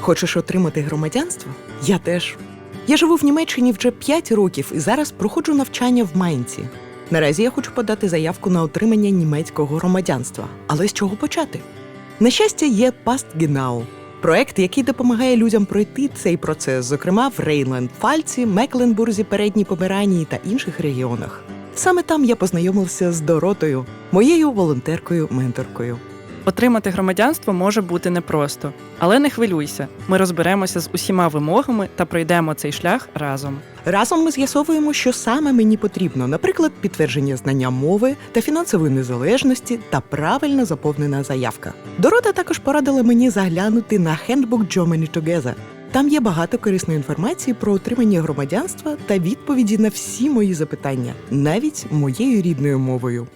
Хочеш отримати громадянство? Я теж. Я живу в Німеччині вже 5 років і зараз проходжу навчання в Майнці. Наразі я хочу подати заявку на отримання німецького громадянства. Але з чого почати? На щастя, є Пастгенау – проект, який допомагає людям пройти цей процес, зокрема в Рейнленд-Фальці, Мекленбурзі, Передній Померанії та інших регіонах. Саме там я познайомився з Доротою, моєю волонтеркою-менторкою. Отримати громадянство може бути непросто, але не хвилюйся. Ми розберемося з усіма вимогами та пройдемо цей шлях разом. Разом ми з'ясовуємо, що саме мені потрібно, наприклад, підтвердження знання мови та фінансової незалежності та правильно заповнена заявка. Дорота також порадила мені заглянути на Handbook Germany Together. Там є багато корисної інформації про отримання громадянства та відповіді на всі мої запитання, навіть моєю рідною мовою.